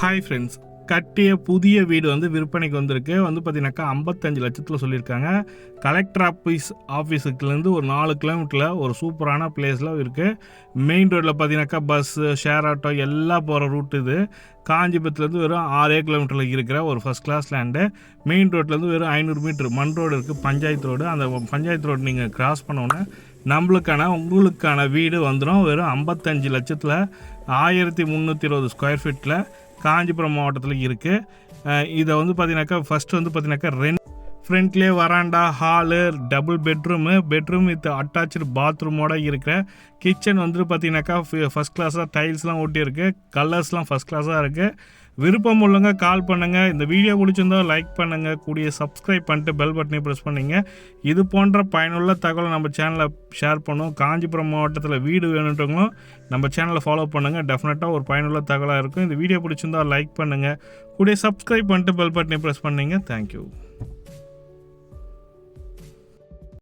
Hi friends கட்டிய புதிய வீடு வந்து விற்பனைக்கு வந்திருக்கு. வந்து பார்த்தீங்கன்னாக்கா ஐம்பத்தஞ்சு லட்சத்தில் சொல்லியிருக்காங்க. கலெக்டர் ஆஃபீஸ் ஆஃபீஸுக்குலேருந்து ஒரு நாலு கிலோமீட்டரில் ஒரு சூப்பரான பிளேஸில் இருக்குது மெயின் ரோட்டில் பார்த்தீங்கன்னாக்கா பஸ்ஸு ஷேர் ஆட்டோ எல்லாம் போகிற ரூட் இது. காஞ்சிபுரத்துலேருந்து வெறும் ஆறே கிலோமீட்டரில் இருக்கிற ஒரு ஃபஸ்ட் கிளாஸ் லேண்டு மெயின் ரோட்லேருந்து வெறும் ஐநூறு மீட்ரு மண் ரோடு இருக்குது பஞ்சாயத்து ரோடு அந்த பஞ்சாயத்து ரோடு நீங்கள் கிராஸ் பண்ணோன்னே நம்மளுக்கான உங்களுக்கான வீடு வந்துடும் வெறும் ஐம்பத்தஞ்சு லட்சத்தில் ஆயிரத்தி முந்நூற்றி இருபது ஸ்கொயர் ஃபீட்டில் காஞ்சிபுரம் மாவட்டத்தில் இருக்குது இதை வந்து பார்த்தீங்கன்னாக்கா ஃபஸ்ட்டு வந்து பார்த்தீங்கன்னாக்கா rent ஃப்ரண்ட்லேயே veranda hall double bedroom bedroom with attach பாத்ரூமோட இருக்கிற கிச்சன் வந்து பார்த்தீங்கன்னாக்கா ஃபஸ்ட் கிளாஸாக டைல்ஸ்லாம் ஒட்டியிருக்கு. கலர்ஸ்லாம் ஃபஸ்ட் கிளாஸாக இருக்குது விருப்பம் உள்ளவங்க கால் பண்ணுங்கள் இந்த வீடியோ பிடிச்சிருந்தா லைக் பண்ணுங்கள் கூடிய சப்ஸ்கிரைப் பண்ணிட்டு பெல் பட்டனை ப்ரெஸ் பண்ணிங்க. இது போன்ற பயனுள்ள தகவலை நம்ம சேனலில் ஷேர் பண்ணுவோம். காஞ்சிபுரம் மாவட்டத்தில் வீடு வேணுன்றவங்களும் நம்ம சேனலை ஃபாலோ பண்ணுங்கள் டெஃபினட்டாக ஒரு பயனுள்ள தகவலாக இருக்கும். இந்த வீடியோ பிடிச்சிருந்தா லைக் பண்ணுங்கள் கூடிய சப்ஸ்கிரைப் பண்ணிட்டு பெல் பட்டனை ப்ரெஸ் பண்ணிங்க. தேங்க்யூ